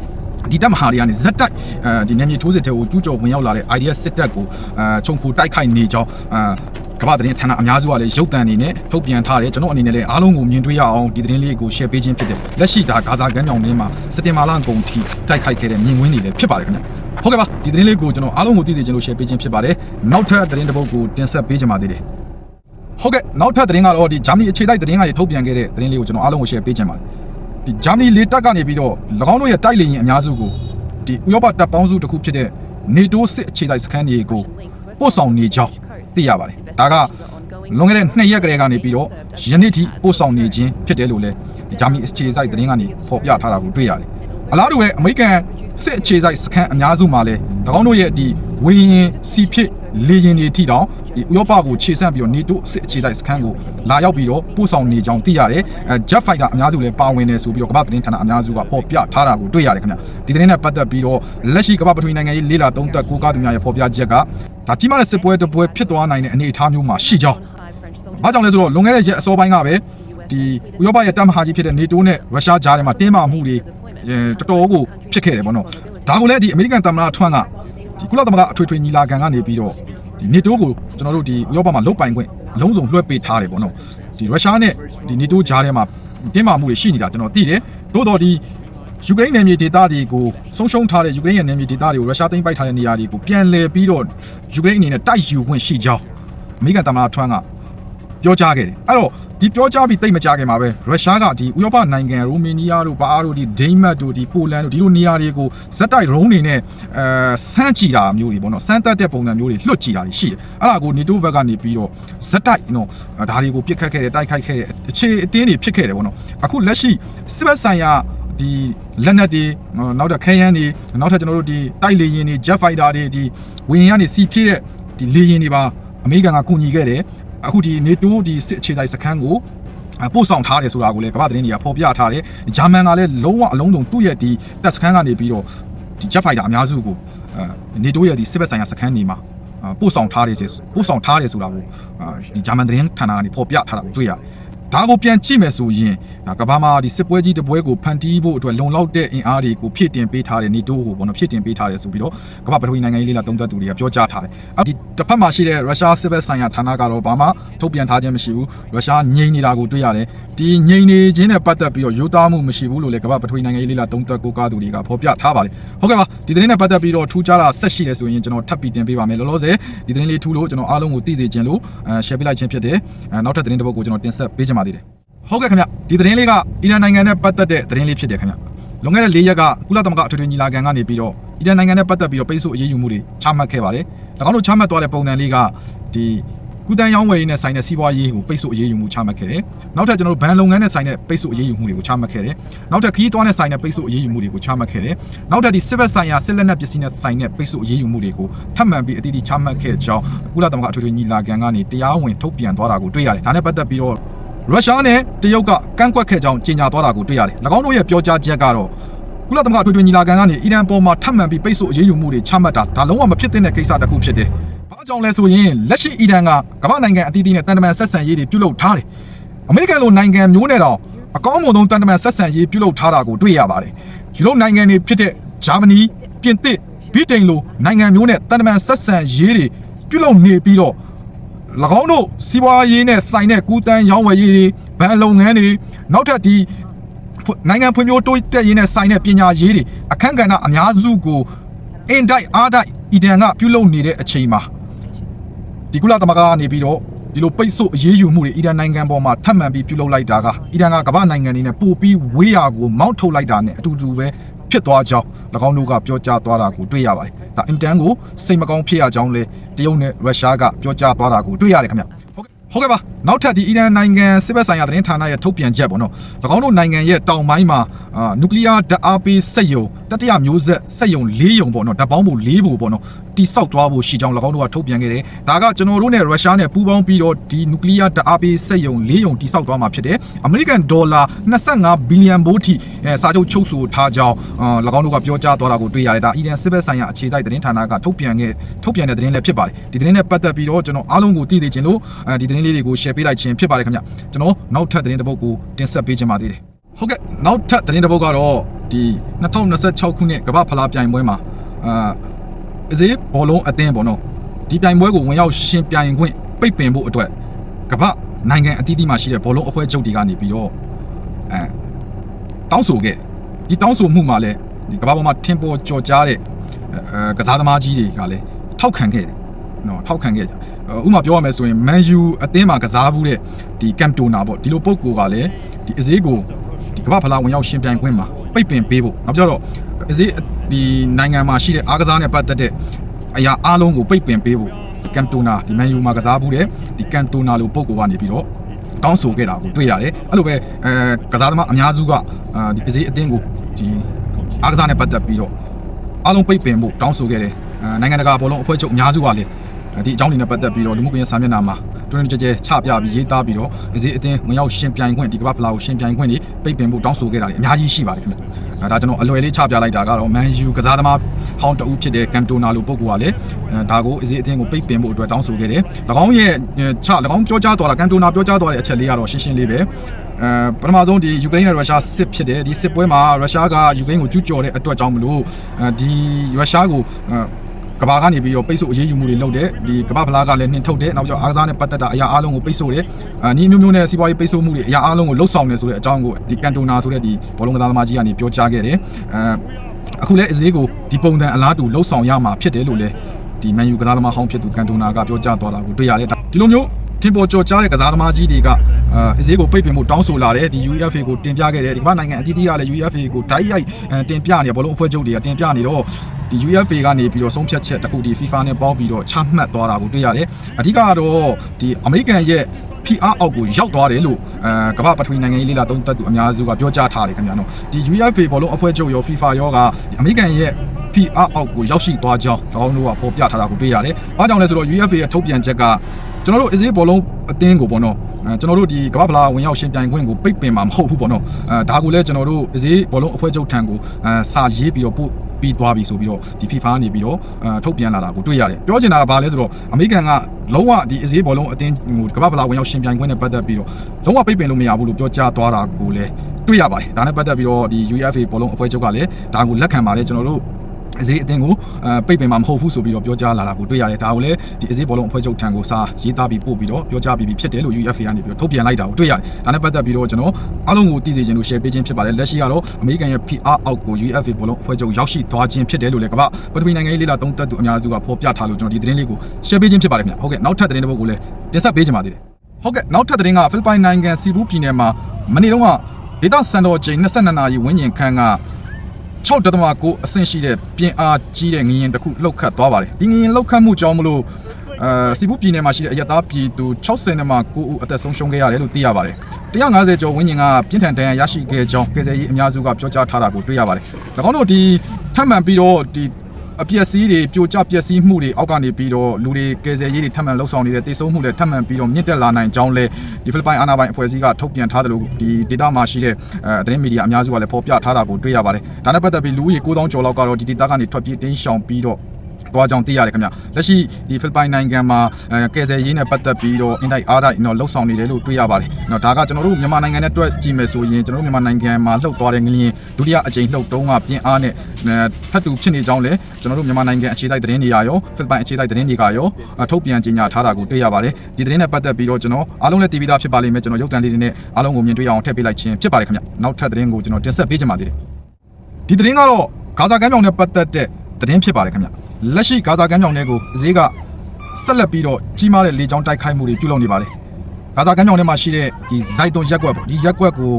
Speaker 1: ဒီတပ်မဟာတွေကနေဇက်တိုက်အဲဒီနေမြေထိုးစစ်တွေကိုကျူးကျော်ဝင်ရောက်လာတဲ့ idea စစ်တပ်ကိုအဲခြုံဖူတိုက်ခိုက်နေကြောင်းအဲကမ္ဘာသတင်းဌာနအများစုကလည်းရုပ်တံနေနဲ့ထုတ်ပြန်ထားတယ်ကျွန်တော်အနေနဲ့လည်းအားလုံးကိုမြင်တွေ့ရအောင်ဒီသတင်းလေးကို share ပေးခြင်းဖြစ်တယ်လက်ရှိဒါဂါဇာကမ်းမြောင်ထဲမှာစက်တင်ဘာလကုန်ထိတိုက်ခိုက်ခဲ့တဲ့မြင်ကွင်းတွေလည်းဖြစ်ပါတယ်ခင်ဗျဟုတ်ကဲ့ပါဒီသတင်းလေးကိုကျွန်တော်အားလုံးကိုသိစေချင်လို့ share ပေးခြင်းဖြစ်ပါတယ်နောက်ထပ်သတင်းတစ်ပုဒ်ကိုတင်ဆက်ပေးချင်ပါသေးတယ်ဟုတ်ကဲ့နောက်ထပ်သတင်းကတော့ဒီဂျာမနီအခြေတိုက်သတင်းကနေထုတ်ပြန်ခဲ့တဲ့သတင်းလေးကိုကျွန်တော်အားလုံးကို share ပေးချင်ပါတယ်ဒီ ဂျာမနီလေတပ်ကနေပြီးတော့၎င်းတို့ရဲ့တိုက်လေရင်အများစုကိုဒီဥရောပတပ်ပေါင်းစုတစ်ခုဖြစ်တဲ့နေတိုးစစ်အခြေတိုက်စခန်းတွေကိုပို့ဆောင်နေကြောင်းသိရပါတယ်ဒါကလွန်ခဲ့တဲ့နှစ်ရက်ကလေးကနေပြီးတော့ယနေ့ထိပို့ဆောင်နေခြင်းဖြစ်တယ်လို့လည်းဒီဂျာမနီအခြေစိုက်သတင်းကနေဖော်ပြထားတာကိုတွေ့ရတယ်အလားတူပဲအမေရိကန် စစ်အခြေစိုက်စခန်းအများစုမှာလည်း၎င်းတို့ရဲ့ဒီဝင်းရင်စီဖြစ်လေရင်တွေထိတောင်ဒီဥရောပကိုခြေဆန့်ပြီးတော့နေတိုးစစ်အခြေတိုက်စခန်းကိုလာရောက်ပြီးတော့ပို့ဆောင်နေကြောင်းသိရတယ်အဲ Jet Fighter အများစုလည်းပါဝင်နေဆိုပြီးတော့ကမ္ဘာသတင်းဌာနအများစုကဖော်ပြထားတာကိုတွေ့ရတယ်ခင်ဗျဒီသတင်းနဲ့ပတ်သက်ပြီးတော့လက်ရှိကမ္ဘာပထဝီနိုင်ငံရေးလေးလာသုံးသက်ကိုကားသူများရဲ့ဖော်ပြချက်ကဒါကြီးမားတဲ့စစ်ပွဲတစ်ပွဲဖြစ်သွားနိုင်တဲ့အနေအထားမျိုးမှာရှိကြောင်းဘာကြောင့်လဲဆိုတော့လွန်ခဲ့တဲ့ရက်အစောပိုင်းကပဲဒီဥရောပရဲ့တပ်မဟာကြီးဖြစ်တဲ့နေတိုးနဲ့ရုရှားကြားထဲမှာတင်းမာမှုတွေ တော်တော်ကိုဖြစ်ခဲ့တယ်ပေါ့နော်ဒါကိုလည်းဒီအမေရိကန်သမ္မတထွန်းကဒီကုလသမဂ္ဂအထွေထွေညီလာခံကနေပြီးတော့ဒီနေတိုးကိုကျွန်တော်တို့ဒီဥရောပမှာလုတ်ပိုင်ခွင့်အလုံးစုံလွှဲပေးထားတယ်ပေါ့နော်ဒီရုရှားနဲ့ဒီနေတိုးကြားထဲမှာတင်းမာမှုတွေရှိနေတာကျွန်တော်သိတယ်သို့တော်ဒီယူကရိန်းနယ်မြေဒေသတွေကိုဆုံးရှုံးထားတဲ့ယူကရိန်းရဲ့နယ်မြေဒေသတွေကိုရုရှားသိမ်းပိုက်ထားတဲ့နေရာတွေကိုပြန်လည်ပြီးတော့ယူကရိန်းအနေနဲ့တိုက်ယူခွင့်ရှိကြောင်းအမေရိကန်သမ္မတထွန်းကပြောကြားခဲ့တယ်အဲ့တော့ ဒီပြောကြားပြီးတိတ်မကြခင်မှာပဲရုရှားကဒီဥရောပနိုင်ငံရိုမေးနီးယားတို့ဘာတို့ဒီဒိန်းမတ်တို့ဒီပိုလန်တို့ဒီလိုနေရာတွေကိုဇက်တိုက်ရုံးတွေနဲ့အဲဆန်းချီတာမျိုးတွေပေါ့နော်ဆန်းတက်တဲ့ပုံစံမျိုးတွေလွတ်ချီတာတွေရှိတယ်အဲ့ဒါကိုနေတိုးဘက်ကနေပြီးတော့ဇက်တိုက်နော်ဒါတွေကိုပြစ်ခတ်ခဲ့တယ်တိုက်ခိုက်ခဲ့တယ်အခြေအတင်းတွေဖြစ်ခဲ့တယ်ပေါ့နော်အခုလက်ရှိစစ်ဘက်ဆိုင်ရာဒီလက်နက်တွေနောက်တော့ခဲယမ်းတွေနောက်ထပ်ကျွန်တော်တို့ဒီတိုက်လေယာဉ်တွေ jet fighter တွေဒီဝင်းရန်ကနေစီဖြည့်တဲ့ဒီလေယာဉ်တွေပါအမေရိကန်ကကူညီခဲ့တယ် အခုဒီ NATO ဒီစစ်အခြေစိုက်စခန်းကိုအပို့ဆောင်ထားတယ်ဆိုတာကိုလည်းကမ္ဘာသတင်းတွေကဖော်ပြထားတယ်ဂျာမန်ကလည်းလုံးဝအလုံးစုံသူ့ရဲ့ဒီတပ်စခန်းကနေပြီးတော့ဒီ jet fighter အများစုကိုအဲ NATO ရဲ့ဒီစစ်ဘက်ဆိုင်ရာစခန်းတွေမှာအာပို့ဆောင်ထားတယ်ဆိုပို့ဆောင်ထားတယ်ဆိုတာကိုအာဒီဂျာမန်သတင်းဌာနကနေဖော်ပြထားတာကိုတွေ့ရတယ် ဒါကိုပြန်ကြည့်မယ်ဆိုရင်ဒါကမ္ဘာမှာဒီစစ်ပွဲကြီးတစ်ပွဲကိုဖန်တီးဖို့အတွက်လုံလောက်တဲ့အင်အားတွေကိုဖြည့်တင်ပေးထားတဲ့ NATO ကိုပေါ့နော်ဖြည့်တင်ပေးထားတယ်ဆိုပြီးတော့ကမ္ဘာပထဝီနိုင်ငံရေးလေးလာသုံးသပ်သူတွေကပြောကြားထားတယ်။အဲဒီတစ်ဖက်မှာရှိတဲ့ရုရှားစစ်ဘက်ဆိုင်ရာဌာနကတော့ဘာမှထုတ်ပြန်ထားခြင်းမရှိဘူး။ရုရှားငြိမ်နေတာကိုတွေ့ရတယ်။ ဒီငြိမ်နေခြင်းနဲ့ပတ်သက်ပြီးတော့ယူသားမှုမရှိဘူးလို့လည်းကမ္ဘာပထဝီနိုင်ငံရေးလေးလာသုံးသပ်ကိုကားသူတွေကဖော်ပြထားပါတယ်။ဟုတ်ကဲ့ပါဒီသတင်းနဲ့ပတ်သက်ပြီးတော့ထူးခြားတာဆက်ရှိတယ်ဆိုရင်ကျွန်တော်ထပ်ပြီးတင်ပေးပါမယ်။လောလောဆယ်ဒီသတင်းလေးထူလို့ကျွန်တော်အားလုံးကိုသိစေခြင်းလို့အဲ share ပေးလိုက်ခြင်းဖြစ်တယ်။အဲနောက်ထပ်သတင်းတစ်ပုဒ်ကိုကျွန်တော်တင်ဆက်ပေးချင်ပါသေးတယ်။ဟုတ်ကဲ့ခင်ဗျဒီသတင်းလေးကအီရန်နိုင်ငံနဲ့ပတ်သက်တဲ့သတင်းလေးဖြစ်တယ်ခင်ဗျလွန်ခဲ့တဲ့၄ရက်ကကုလသမဂ္ဂအထွေထွေညီလာခံကနေပြီးတော့အီရန်နိုင်ငံနဲ့ပတ်သက်ပြီးတော့ပိတ်ဆို့အရေးယူမှုတွေချမှတ်ခဲ့ပါတယ်၎င်းတို့ချမှတ်သွားတဲ့ပုံစံလေးကဒီ ကုတန်ရောင်းဝယ်ရေးနဲ့ဆိုင်တဲ့စီးပွားရေးကိုပိတ်ဆို့အရေးယူမှုချမှတ်ခဲ့တယ်နောက်ထပ်ကျွန်တော်တို့ဘဏ်လုပ်ငန်းနဲ့ဆိုင်တဲ့ပိတ်ဆို့အရေးယူမှုတွေကိုချမှတ်ခဲ့တယ်နောက်ထပ်ခရီးသွားနဲ့ဆိုင်တဲ့ပိတ်ဆို့အရေးယူမှုတွေကိုချမှတ်ခဲ့တယ်နောက်ထပ်ဒီစစ်ဘက်ဆိုင်ရာစစ်လက်နက်ပစ္စည်းနဲ့ဆိုင်တဲ့ပိတ်ဆို့အရေးယူမှုတွေကိုထပ်မံပြီးအတိအကျချမှတ်ခဲ့ကြောင်းကုလသမဂ္ဂအထွေထွေညီလာခံကနေတရားဝင်ထုတ်ပြန်သွားတာကိုတွေ့ရတယ်ဒါနဲ့ပတ်သက်ပြီးတော့ရုရှားနဲ့တရုတ်ကကန့်ကွက်ခဲ့ကြောင်းကြေညာသွားတာကိုတွေ့ရတယ်။၎င်းတို့ရဲ့ပြောကြားချက်ကတော့ကုလသမဂ္ဂအထွေထွေညီလာခံကနေအီရန်ပေါ်မှာထပ်မံပြီးပိတ်ဆို့အရေးယူမှုတွေချမှတ်တာဒါလုံးဝမဖြစ်သင့်တဲ့ကိစ္စတစ်ခုဖြစ်တယ်။ဘာ ကြောင့်လဲဆိုရင်လက်ရှိအီရန်ကကမ္ဘာနိုင်ငံအသီးသီးနဲ့တန်တမန်ဆက်ဆံရေးတွေပြုလုပ်ထားတယ်။အမေရိကန်လိုနိုင်ငံမျိုးနဲ့တော့အကောင်းမွန်ဆုံးတန်တမန်ဆက်ဆံရေးပြုလုပ်ထားတာကိုတွေ့ရပါတယ်။ယူရိုပနိုင်ငံတွေဖြစ်တဲ့ဂျာမနီ၊ပြင်သစ်၊ဗြိတိန်လိုနိုင်ငံမျိုးနဲ့တန်တမန်ဆက်ဆံရေးတွေပြုလုပ်နေပြီးတော့၎င်းတို့စီးပွားရေးနဲ့ဆိုင်တဲ့ကူးတန်းရောင်းဝယ်ရေးတွေဗန်လုပ်ငန်းတွေနောက်ထပ်ဒီဖွနိုင်ငံဖွံ့ဖြိုးတိုးတက်ရေးနဲ့ဆိုင်တဲ့ပညာရေးတွေအခန့်ကဏ္ဍအများစုကိုအင်တိုက်အားတိုက်အီဒန်ကပြုလုပ်နေတဲ့အချိန်မှာ ဒီကုလသမဂ္ဂကနေပြီးတော့ဒီလိုပိတ်ဆို့အရေးယူမှုတွေအီဒန်နိုင်ငံပေါ်မှာထပ်မံပြီးပြုလုပ်လိုက်တာကအီဒန်ကကမ္ဘာနိုင်ငံတွေနဲ့ပို့ပြီးဝေးရာကိုမောင်းထုတ်လိုက်တာနဲ့အတူတူပဲဖြစ်သွားကြောင်း၎င်းတို့ကပြောကြားသွားတာကိုတွေ့ရပါတယ်။ဒါအင်တန်ကိုစိတ်မကောင်းဖြစ်ရကြောင်းလေတရုတ်နဲ့ရုရှားကပြောကြားသွားတာကိုတွေ့ရတယ်ခင်ဗျ။ဟုတ်ကဲ့ဟုတ်ကဲ့ပါနောက်ထပ်ဒီအီရန်နိုင်ငံစစ်ဘက်ဆိုင်ရာသတင်းဌာနရဲ့ထုတ်ပြန်ချက်ပေါ့နော်၎င်းတို့နိုင်ငံရဲ့တောင်ပိုင်းမှာအာနျူကလ িয়ার ဓာတ်အားပေးစက်ရုံတတိယမျိုးဆက်စက်ရုံ၄ရုံပေါ့နော်ဓာတ်ပေါင်းဖို့၄ဖို့ပေါ့နော် တိဆောက်သွားဖို့ရှိကြောင်း၎င်းတို့ကထုတ်ပြန်ခဲ့တယ်ဒါကကျွန်တော်တို့နဲ့ရုရှားနဲ့ပူးပေါင်းပြီးတော့ဒီနျူကလ িয়ার ဓာတ်အားပေးစက်ရုံ၄ရုံတိဆောက်သွားမှာဖြစ်တယ်အမေရိကန်ဒေါ်လာ25ဘီလီယံဘိုးထိအဲစာချုပ်ချုပ်ဆိုထားကြောင်းအာ၎င်းတို့ကပြောကြားသွားတာကိုတွေ့ရတယ်ဒါအီရန်စစ်ဘက်ဆိုင်ရာအခြေစိုက်သတင်းဌာနကထုတ်ပြန်ခဲ့ထုတ်ပြန်တဲ့သတင်းလည်းဖြစ်ပါတယ်ဒီသတင်းနဲ့ပတ်သက်ပြီးတော့ကျွန်တော်အားလုံးကိုသိသိချင်လို့အဲဒီသတင်းလေးတွေကို share ပေးလိုက်ခြင်းဖြစ်ပါတယ်ခင်ဗျကျွန်တော်နောက်ထပ်သတင်းတစ်ပုဒ်ကိုတင်ဆက်ပေးခြင်းပါသေးတယ်ဟုတ်ကဲ့နောက်ထပ်သတင်းတစ်ပုဒ်ကတော့ဒီ2026ခုနှစ်ကမ္ဘာဖလားပြိုင်ပွဲမှာအာ အစေးဘောလုံးအသင်းပေါ့နော်ဒီပြိုင်ပွဲကိုဝင်ရောက်ရှင်ပြိုင်ခွင့်ပိတ်ပင်ဖို့အတွက်ကမ္ဘာနိုင်ငံအသီးသီးမှာရှိတဲ့ဘောလုံးအဖွဲ့ချုပ်တွေကနေပြီးတော့အဲတောင်းဆိုခဲ့ဒီတောင်းဆိုမှုမှာလည်းဒီကမ္ဘာပေါ်မှာထင်ပေါ်ကြော်ကြားတဲ့အဲကစားသမားကြီးတွေကလည်းထောက်ခံခဲ့တယ်နော်ထောက်ခံခဲ့ကြဥပမာပြောရမယ်ဆိုရင် Man U အသင်းမှာကစားဘူးတဲ့ဒီ Cantona ပေါ့ဒီလိုပုံကိုကလည်းဒီအစေးကိုဒီကမ္ဘာဖလားဝင်ရောက်ရှင်ပြိုင်ခွင့်မှာပိတ်ပင်ပေးဖို့နောက်ပြောတော့အစေး ဒီနိုင်ငံမှာရှိတဲ့အားကစားနဲ့ပတ်သက်တဲ့အရာအားလုံးကိုပိတ်ပင်ပေးဖို့ကန်တိုနာဒီမန်ယူမှာကစားဘူးတဲ့ဒီကန်တိုနာလိုပုံကိုကနေပြီးတော့တောင်းဆိုခဲ့တာကိုတွေ့ရတယ်အဲ့လိုပဲအဲကစားသမားအများစုကအာဒီအစေးအသင်းကိုဒီအားကစားနဲ့ပတ်သက်ပြီးတော့အားလုံးပိတ်ပင်ဖို့တောင်းဆိုခဲ့တယ်အဲနိုင်ငံတကာဘောလုံးအဖွဲ့ချုပ်အများစုကလည်းဒီအကြောင်းတွေနဲ့ပတ်သက်ပြီးတော့လူမှုကွန်ရက်စာမျက်နှာမှာတွန်းတွန်းကြဲကြဲချပြပြီးရေးသားပြီးတော့အစေးအသင်းဝင်ရောက်ရှင်ပြိုင်ခွင့်ဒီကမ္ဘာဖလားကိုရှင်ပြိုင်ခွင့်တွေပိတ်ပင်ဖို့တောင်းဆိုခဲ့တာတွေအများကြီးရှိပါတယ်ခင်ဗျအဲ ဒါကျွန်တော်အလွယ်လေးချပြလိုက်တာကတော့ Man U ကစားသမားဟောင်းတအုပ်ဖြစ်တဲ့ကန်တိုနာလိုပုဂ္ဂိုလ်ကလည်းအဲဒါကိုအစေးအသင်းကိုပိတ်ပင်ဖို့အတွက်တောင်းဆိုခဲ့တယ်၎င်းရဲ့ချ၎င်းပြောကြားသွားတာကန်တိုနာပြောကြားသွားတဲ့အချက်လေးကတော့ရှင်းရှင်းလေးပဲအဲပထမဆုံးဒီယူကရိန်းနဲ့ရုရှားစစ်ဖြစ်တယ်ဒီစစ်ပွဲမှာရုရှားကယူကရိန်းကိုကျူးကျော်တဲ့အတွက်ကြောင့်မလို့အဲဒီရုရှားကို ကဘာကနေပြီးတော့ပိတ်ဆို့အရေးယူမှုတွေလုပ်တယ်ဒီကဘာဖလားကလည်းနှင်ထုတ်တယ်နောက်ပြီးတော့အားကစားနဲ့ပတ်သက်တာအရာအားလုံးကိုပိတ်ဆို့တယ်အာနီးမျိုးမျိုးနဲ့စီးပွားရေးပိတ်ဆို့မှုတွေအရာအားလုံးကိုလှုပ်ဆောင်တယ်ဆိုတဲ့အကြောင်းကိုဒီကန်တိုနာဆိုတဲ့ဒီဘောလုံးကစားသမားကြီးကနေပြောကြားခဲ့တယ်အဲအခုလည်းအစည်းကိုဒီပုံစံအလားတူလှုပ်ဆောင်ရမှာဖြစ်တယ်လို့လည်းဒီမန်ယူကစားသမားဟောင်းဖြစ်သူကန်တိုနာကပြောကြားသွားတာကိုတွေ့ရတယ်ဒီလိုမျိုးတင်ပေါ်ကြော်ကြားတဲ့ကစားသမားကြီးတွေကအာအစည်းကိုပိတ်ပင်ဖို့တောင်းဆိုလာတယ်ဒီ UEFA ကိုတင်ပြခဲ့တယ်ဒီဘာနိုင်ငံအသီးသီးကလည်း UEFA ကိုဓာတ်ရိုက်တင်ပြနေဘောလုံးအဖွဲ့ချုပ်တွေကတင်ပြနေတော့ ဒီ UEFA ကနေပြီးတော့ဆုံးဖြတ်ချက်တစ်ခုဒီ FIFA နဲ့ပေါင်းပြီးတော့ချမှတ်သွားတာကိုတွေ့ရတယ်အဓိကကတော့ဒီအမေရိကန်ရဲ့ PR အောက်ကိုရောက်သွားတယ်လို့အဲကမ္ဘာပထဝီနိုင်ငံရေးလေးလာသုံးသပ်သူအများစုကပြောကြားထားတယ်ခင်ဗျာနော်ဒီ UEFA ဘောလုံးအဖွဲ့ချုပ်ရော FIFA ရောကဒီအမေရိကန်ရဲ့ PR အောက်ကိုရောက်ရှိသွားကြောင်း၎င်းတို့ကပေါ်ပြထားတာကိုတွေ့ရတယ်။ဘာကြောင့်လဲဆိုတော့ UEFA ရဲ့ထုတ်ပြန်ချက်ကကျွန်တော်တို့အစည်းဘောလုံးအသင်းကိုပေါ့နော်အဲ ကျွန်တော်တို့ဒီကမ္ဘာဖလားဝင်ရောက်ရှင်ပြိုင်ခွင့်ကိုပိတ်ပင်မှာမဟုတ်ဘူးပေါ့နော်အဲဒါကိုလည်းကျွန်တော်တို့အစည်းဘောလုံးအဖွဲ့ချုပ်ထံကိုအဲစာရေးပြီးတော့ပို့ပြီးသွားပြီဆိုပြီးတော့ဒီ FIFA နေပြီးတော့အဲထုတ်ပြန်လာတာကိုတွေ့ရတယ်ပြောချင်တာကဘာလဲဆိုတော့အမေရိကန်ကလုံးဝဒီအစည်းဘောလုံးအသင်းဟိုကမ္ဘာဖလားဝင်ရောက်ရှင်ပြိုင်ခွင့်နဲ့ပတ်သက်ပြီးတော့လုံးဝပိတ်ပင်လို့မရဘူးလို့ပြောကြားသွားတာကိုလည်းတွေ့ရပါတယ်ဒါနဲ့ပတ်သက်ပြီးတော့ဒီ UEFA ဘောလုံးအဖွဲ့ချုပ်ကလည်းဒါကိုလက်ခံပါတယ်ကျွန်တော်တို့ အစည်းအသင်းကိုအဲပိတ်ပင်မှာမဟုတ်ဘူးဆိုပြီးတော့ပြောကြားလာတာကိုတွေ့ရတယ်ဒါကိုလည်းဒီအစည်းဘောလုံးအဖွဲ့ချုပ်ထံကိုစာရေးသားပြီးပို့ပြီးတော့ပြောကြားပြီးပြီဖြစ်တယ်လို့ UFA ကနေပြီးတော့ထုတ်ပြန်လိုက်တာကိုတွေ့ရတယ်ဒါနဲ့ပတ်သက်ပြီးတော့ကျွန်တော်အားလုံးကိုသိစေချင်လို့ share ပေးခြင်းဖြစ်ပါတယ်လက်ရှိကတော့အမေရိကန်ရဲ့ PR အောက်ကို UFA ဘောလုံးအဖွဲ့ချုပ်ရောက်ရှိသွားခြင်းဖြစ်တယ်လို့လည်းကမ္ဘာပထဝီနိုင်ငံရေးလေ့လာသုံးသပ်သူအများစုကဖော်ပြထားလို့ကျွန်တော်ဒီသတင်းလေးကို share ပေးခြင်းဖြစ်ပါတယ်ခင်ဗျဟုတ်ကဲ့နောက်ထပ်သတင်းတစ်ပုဒ်ကိုလည်းတင်ဆက်ပေးချင်ပါသေးတယ်ဟုတ်ကဲ့နောက်ထပ်သတင်းကဖိလစ်ပိုင်နိုင်ငံစီဘူးပြည်နယ်မှာမနေ့တုန်းကဒေသစံတော်ချိန်22နာရီဝန်းကျင်ခန့်က 6.9အဆင့်ရှိတဲ့ပြင်းအားကြီးတဲ့ငရင်တစ်ခုလှုပ်ခတ်သွားပါတယ်ဒီငရင်လှုပ်ခတ်မှုကြောင့်မလို့အဲစီပူပြည်နယ်မှာရှိတဲ့အရက်သားပြည်သူ60နဲ့မှ9ဦးအသက်ဆုံးရှုံးခဲ့ရတယ်လို့သိရပါတယ်150ကျော်ဝန်းကျင်ကပြင်းထန်ဒဏ်ရာရရှိခဲ့ကြောင်းကယ်ဆယ်ရေးအများစုကပြောကြားထားတာကိုတွေ့ရပါတယ်၎င်းတို့ဒီထပ်မံပြီးတော့ဒီအပျက်စီးတွေပြိုကျပျက်စီးမှုတွေအောက်ကနေပြီးတော့လူတွေကယ်ဆယ်ရေးတွေထပ်မံလှုပ်ဆောင်နေတဲ့တေဆုံးမှုတွေထပ်မံပြီးတော့မြင့်တက်လာနိုင်ကြောင်းလဲ ဒီဖိလစ်ပိုင်အာဏာပိုင်အဖွဲ့အစည်းကထုတ်ပြန်ထားတယ်လို့ဒီဒေတာမှာရှိတဲ့အဲသတင်းမီဒီယာအများစုကလည်းဖော်ပြထားတာကိုတွေ့ရပါတယ်ဒါနဲ့ပတ်သက်ပြီးလူဦးရေ9000ကျော်လောက်ကတော့ဒီဒေတာကနေထွက်ပြေးတင်းရှောင်ပြီးတော့ သွားကြောင်းသိရတယ်ခင်ဗျလက်ရှိဒီဖိလစ်ပိုင်နိုင်ငံမှာအဲကယ်ဆယ်ရေးနဲ့ပတ်သက်ပြီးတော့အင်တိုက်အားတိုက်တော့လှုပ်ဆောင်နေတယ်လို့တွေ့ရပါတယ်။နော်ဒါကကျွန်တော်တို့မြန်မာနိုင်ငံနဲ့တွက်ကြည့်မယ်ဆိုရင်ကျွန်တော်တို့မြန်မာနိုင်ငံမှာလှုပ်သွားတဲ့ငလျင်ဒုတိယအကြိမ်လှုပ်တုံးကပြင်းအားနဲ့ဖတ်တူဖြစ်နေကြောင်းလဲကျွန်တော်တို့မြန်မာနိုင်ငံအခြေတိုက်သတင်းတွေရာရောဖိလစ်ပိုင်အခြေတိုက်သတင်းတွေကရောထုတ်ပြန်ကြေညာထားတာကိုတွေ့ရပါတယ်။ဒီသတင်းနဲ့ပတ်သက်ပြီးတော့ကျွန်တော်အားလုံးလည်းတည်ပြီးသားဖြစ်ပါလိမ့်မယ်ကျွန်တော်ရုပ်သံလေးတွေနဲ့အားလုံးကိုမြင်တွေ့အောင်ထည့်ပေးလိုက်ခြင်းဖြစ်ပါတယ်ခင်ဗျ။နောက်ထပ်သတင်းကိုကျွန်တော်တင်ဆက်ပေးချင်ပါသေးတယ်။ဒီသတင်းကတော့ဂါဇာကမ်းမြောင်နဲ့ပတ်သက်တဲ့သတင်းဖြစ်ပါတယ်ခင်ဗျ။ လက်ရှိဂါဇာကမ်းမြောင်တွေကိုဈေးကဆက်လက်ပြီးတော့ကြီးမားတဲ့လေကြောင်းတိုက်ခိုက်မှုတွေပြုလုပ်နေပါတယ်။ဂါဇာကမ်းမြောင်ထဲမှာရှိတဲ့ဒီဇိုက်သွန်ရက်ကွက်ပေါ့ဒီရက်ကွက်ကို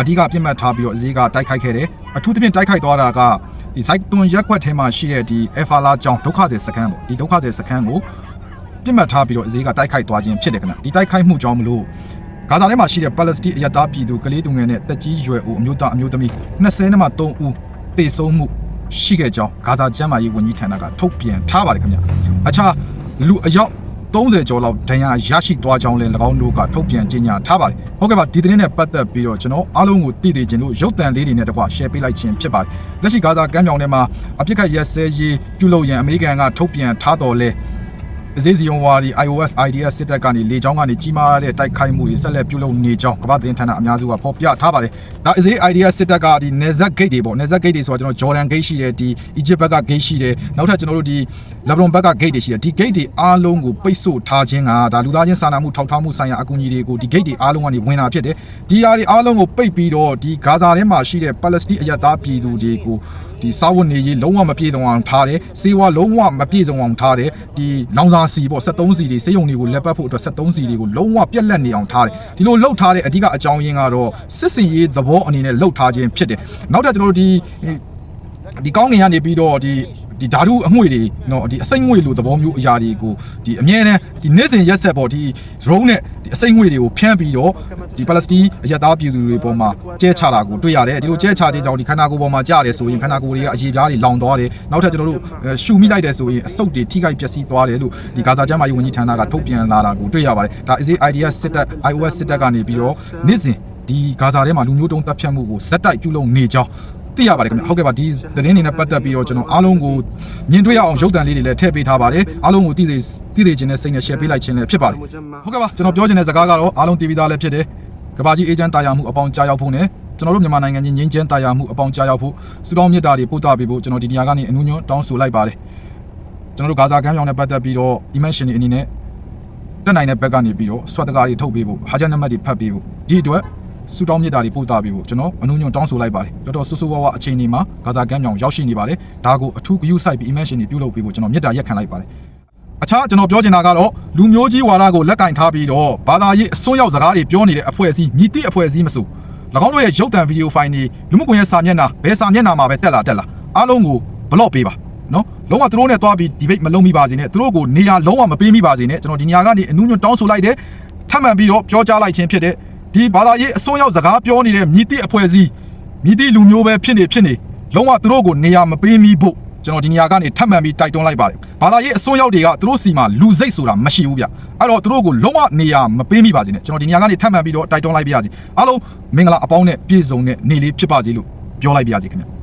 Speaker 1: အဓိကပြစ်မှတ်ထားပြီးတော့ဈေးကတိုက်ခိုက်ခဲ့တယ်။အထူးသဖြင့်တိုက်ခိုက်သွားတာကဒီဇိုက်သွန်ရက်ကွက်ထဲမှာရှိတဲ့ဒီအဖာလာကျောင်းဒုက္ခသည်စခန်းပေါ့ဒီဒုက္ခသည်စခန်းကိုပြစ်မှတ်ထားပြီးတော့ဈေးကတိုက်ခိုက်သွားခြင်းဖြစ်တယ်ခင်ဗျ။ဒီတိုက်ခိုက်မှုကြောင့်မလို့ဂါဇာထဲမှာရှိတဲ့ပါလက်စတိုင်းအရတားပြည်သူကလေးသူငယ်နဲ့တက်ကြီးရွယ်ဦးအမျိုးသားအမျိုးသမီး20နဲ့မှ3ဦးတေဆုံးမှု ရှိခဲ့ကြောင်းဂါဇာကျမ်းမာရေးဝန်ကြီးဌာနကထုတ်ပြန်ထားပါတယ်ခင်ဗျအခြားလူအယောက်30ကျော်လောက်ဒဏ်ရာရရှိသွားကြောင်းလည်း၎င်းတို့ကထုတ်ပြန်ကြေညာထားပါတယ်ဟုတ်ကဲ့ပါဒီသတင်းနဲ့ပတ်သက်ပြီးတော့ကျွန်တော်အားလုံးကိုတည်တည်ခြင်းလို့ရုပ်သံလေးတွေနဲ့တကွ share ပေးလိုက်ခြင်းဖြစ်ပါတယ်လက်ရှိဂါဇာကမ်းမြောင်ထဲမှာအပြစ်ခတ်ရက်စဲရေးပြုလုပ်ရန်အမေရိကန်ကထုတ်ပြန်ထားတော်လဲ အစည်းအရုံးဝါဒီ iOS IDS စစ်တပ်ကနေလေကြောင်းကနေကြီးမားတဲ့တိုက်ခိုက်မှုတွေဆက်လက်ပြုလုပ်နေကြောင်းကမ္ဘာသတင်းဌာနအများစုကဖော်ပြထားပါတယ်။ဒါအစည်း IDS စစ်တပ်ကဒီ Nezak Gate တွေပေါ့ Nezak Gate တွေဆိုတာကျွန်တော် Jordan Gate ရှိတယ်ဒီ Egypt ဘက်က Gate ရှိတယ်နောက်ထပ်ကျွန်တော်တို့ဒီ Lebanon ဘက်က Gate တွေရှိတယ်ဒီ Gate တွေအားလုံးကိုပိတ်ဆို့ထားခြင်းကဒါလူသားချင်းစာနာမှုထောက်ထားမှုဆိုင်ရာအကူအညီတွေကိုဒီ Gate တွေအားလုံးကနေဝင်လာဖြစ်တယ်။ဒီဟာတွေအားလုံးကိုပိတ်ပြီးတော့ဒီဂါဇာထဲမှာရှိတဲ့ Palestine အရသားပြည်သူတွေကို ဒီစာဝတ်နေရေးလုံးဝမပြည့်စုံအောင်ထားတယ်စေဝါလုံးဝမပြည့်စုံအောင်ထားတယ်ဒီလောင်စာစီပေါ့73စီတွေစေယုံတွေကိုလက်ပတ်ဖို့အတွက်73စီတွေကိုလုံးဝပြက်လက်နေအောင်ထားတယ်ဒီလိုလှုပ်ထားတဲ့အဓိကအကြောင်းရင်းကတော့စစ်စင်ရေးသဘောအနေနဲ့လှုပ်ထားခြင်းဖြစ်တယ်နောက်ထပ်ကျွန်တော်တို့ဒီဒီကောင်းငင်ကနေပြီးတော့ဒီ ဒီဓာတုအငွေတွေနော်ဒီအစိမ့်ငွေလိုသဘောမျိုးအရာတွေကိုဒီအမြဲတမ်းဒီနေ့စဉ်ရက်ဆက်ပေါ့ဒီ drone နဲ့ဒီအစိမ့်ငွေတွေကိုဖြန့်ပြီးတော့ဒီပါလက်စတိုင်းအရသားပြည်သူတွေပေါ်မှာကျဲချတာကိုတွေ့ရတယ်ဒီလိုကျဲချခြင်းကြောင့်ဒီခန္ဓာကိုယ်ပေါ်မှာကြားတယ်ဆိုရင်ခန္ဓာကိုယ်တွေကအရေပြားတွေလောင်သွားတယ်နောက်ထပ်ကျွန်တော်တို့ရှူမိလိုက်တယ်ဆိုရင်အဆုတ်တွေထိခိုက်ပျက်စီးသွားတယ်လို့ဒီဂါဇာကျမ်းမာရေးဝန်ကြီးဌာနကထုတ်ပြန်လာတာကိုတွေ့ရပါတယ်ဒါ is idea စစ်တပ် iOS စစ်တပ်ကနေပြီးတော့နေ့စဉ်ဒီဂါဇာထဲမှာလူမျိုးတုံးတပ်ဖြတ်မှုကိုဇက်တိုက်ပြုလုပ်နေကြောင်း သိရပါတယ်ခင်ဗျဟုတ်ကဲ့ပါဒီသတင်းတွေနဲ့ပတ်သက်ပြီးတော့ကျွန်တော်အားလုံးကိုမြင်တွေ့ရအောင်ရုပ်သံလေးတွေလည်းထည့်ပေးထားပါတယ်အားလုံးကိုသိစေသိစေခြင်းနဲ့စိတ်နဲ့ share ပေးလိုက်ခြင်းလည်းဖြစ်ပါတယ်ဟုတ်ကဲ့ပါကျွန်တော်ပြောချင်တဲ့စကားကတော့အားလုံးတည်ပြီးသားလည်းဖြစ်တယ်ကဘာကြီးအေဂျင့်တာယာမှုအပေါင်းကြားရောက်ဖို့နဲ့ကျွန်တော်တို့မြန်မာနိုင်ငံကြီးငင်းကျန်းတာယာမှုအပေါင်းကြားရောက်ဖို့စုတောင်းမြတ်တာတွေပို့တာပေးဖို့ကျွန်တော်ဒီနေရာကနေအနူးညွန်းတောင်းဆိုလိုက်ပါတယ်ကျွန်တော်တို့ဂါဇာကမ်းမြောင်နဲ့ပတ်သက်ပြီးတော့ imagine တွေအနေနဲ့တက်နိုင်တဲ့ဘက်ကနေပြီးတော့ဆွတ်တကားတွေထုတ်ပေးဖို့ဟာဂျန်နံပါတ်တွေဖတ်ပေးဖို့ဒီအတွက် စူတောင်းမြစ်တာတွေပို့တာပြီးဖို့ကျွန်တော်အနုညွန်တောင်းဆိုလိုက်ပါတယ်တော်တော်ဆူဆူဝါးဝါအချိန်ဒီမှာဂါဇာကမ်းမြောင်ရောက်ရှိနေပါတယ်ဒါကိုအထူးဂရုစိုက်ပြီး imagine တွေပြုလုပ်ပြီးဖို့ကျွန်တော်မြစ်တာရက်ခံလိုက်ပါတယ်အခြားကျွန်တော်ပြောချင်တာကတော့လူမျိုးကြီးဝါဒကိုလက်ကင်ထားပြီးတော့ဘာသာရေးအစွန်းရောက်စကားတွေပြောနေတဲ့အဖွဲ့အစည်းမြည်တိအဖွဲ့အစည်းမဆို၎င်းတို့ရဲ့ရုပ်သံဗီဒီယိုဖိုင်တွေလူမှုကွန်ရက်စာမျက်နှာဘယ်စာမျက်နှာမှာပဲတက်လာတက်လာအားလုံးကိုဘလော့ပေးပါနော်လုံးဝသူတို့နဲ့တွားပြီး debate မလုပ်မိပါစေနဲ့သူတို့ကိုနေရာလုံးဝမပေးမိပါစေနဲ့ကျွန်တော်ဒီနေရာကနေအနုညွန်တောင်းဆိုလိုက်တယ်ထပ်မံပြီးတော့ပြောကြားလိုက်ခြင်းဖြစ်တဲ့ ဒီဘာသာရေးအစွန်းရောက်စကားပြောနေတဲ့မြည်တိအဖွဲ့အစည်းမြည်တိလူမျိုးပဲဖြစ်နေဖြစ်နေလုံးဝသူတို့ကိုနေရာမပေးမိဖို့ကျွန်တော်ဒီနေရာကနေထပ်မံပြီးတိုက်တွန်းလိုက်ပါတယ်ဘာသာရေးအစွန်းရောက်တွေကသူတို့စီမှာလူစိတ်ဆိုတာမရှိဘူးဗျအဲ့တော့သူတို့ကိုလုံးဝနေရာမပေးမိပါစေနဲ့ကျွန်တော်ဒီနေရာကနေထပ်မံပြီးတော့တိုက်တွန်းလိုက်ပါရစေအားလုံးမင်္ဂလာအပေါင်းနဲ့ပြည့်စုံတဲ့နေ့လေးဖြစ်ပါစေလို့ပြောလိုက်ပါရစေခင်ဗျ